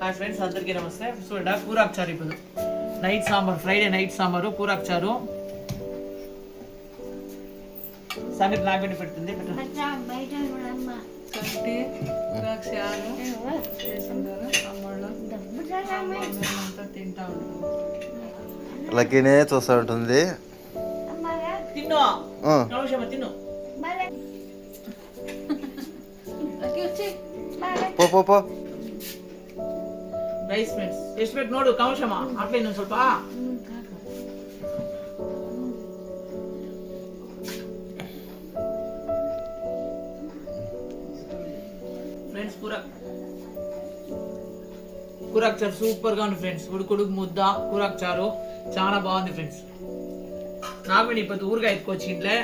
Hi friends అందరికీ నమస్తే. చూడ కూరాకు చారు ఇప్పుడు. Night sambar Friday night sambar కూరాకు చారు. సంగతి నాకు పెట్టి పెడుతుంది. తింటా లక్కీనే చూస్తూ ఉంటుంది. తిన్నో. తిన్నో. పో పో పో. ರೈಸ್ ಫ್ರೆಂಡ್ಸ್ ಎಷ್ಟು ಬೇಕು ನೋಡು ಕೌಶಮ ಹಾಕ್ಲಿ ಇನ್ನೊಂದು ಸ್ವಲ್ಪ ఫ్రెండ్స్ కూర కూరాకు చారు సూపర్ గా ఉంది ఫ్రెండ్స్ ఉడుకుడుకు ముద్ద కూరాకు చారు చాలా బాగుంది ఫ్రెండ్స్ నాకు నీ పెద్ద ఊరుగా ఎత్తుకొచ్చి ఇంట్లో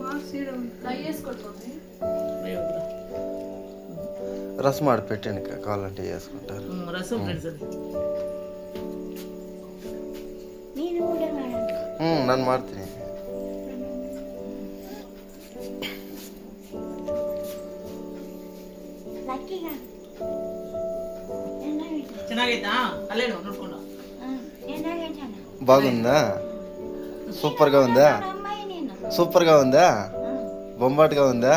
బాగా సీడ ఫ్రై చేసుకుంటుంది రసం ఆడ పెట్టండి కావాలంటే చేసుకుంటారు ಹ್ಮ್, ರಸಂ ಫ್ರೆಂಡ್ಸ್ ಅದು ಹ್ಞೂ ನಾನು ಮಾಡ್ತೀನಿ ಚೆನ್ನಾಗೈತಾ ಅಲ್ಲೇನು ನೋಡ್ಕೊಂಡು బాగుందా సూపర్గా ఉందా సూపర్గా ఉందా బొంబాటుగా ఉందా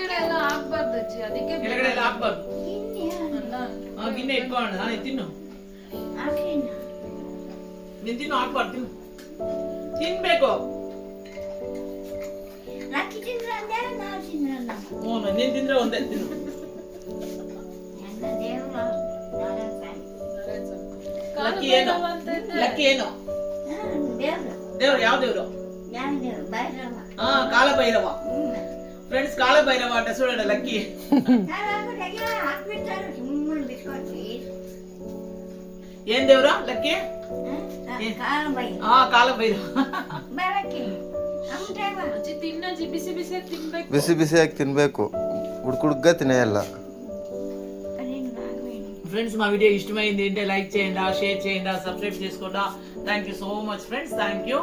ಕೆಳಗಡೆ ಎಲ್ಲ ಹಾಕ್ಬಾರ್ದು ಅಜ್ಜಿ ಅದಕ್ಕೆ ಕೆಳಗಡೆ ಎಲ್ಲ ಹಾಕ್ಬಾರ್ದು ಆ, ಗಿನ್ನೆ ಇಟ್ಕೊಂಡು ನಾನು ತಿನ್ನು. ನೀನ್ ತಿನ್ನು ಹಾಕ್ಬಾರ್ದು ತಿನ್ನು. ತಿನ್ಬೇಕು. ಹ್ಞೂ ನೀನ್ ತಿಂದ್ರೆ ಒಂದೇ ತಿನ್ನು. ಲಕ್ಕಿ ಏನು? ಲಕ್ಕಿ ಏನು? ದೇವ್ರು. ಯಾವ ದೇವ್ರು? ಹಾ ಕಾಲಭೈರವ. ಫ್ರೆಂಡ್ಸ್ ఫ్రెండ్స్ కాళ్ళ పైన మాట చూడండి లక్కీ. ఏం దేవురా లక్కీ? ఫ్రెండ్స్ మా వీడియో ఇష్టమైంది అంటే లైక్ చేయండి షేర్ చేయండి సబ్స్క్రైబ్ చేసుకోండి. Thank you so much friends thank you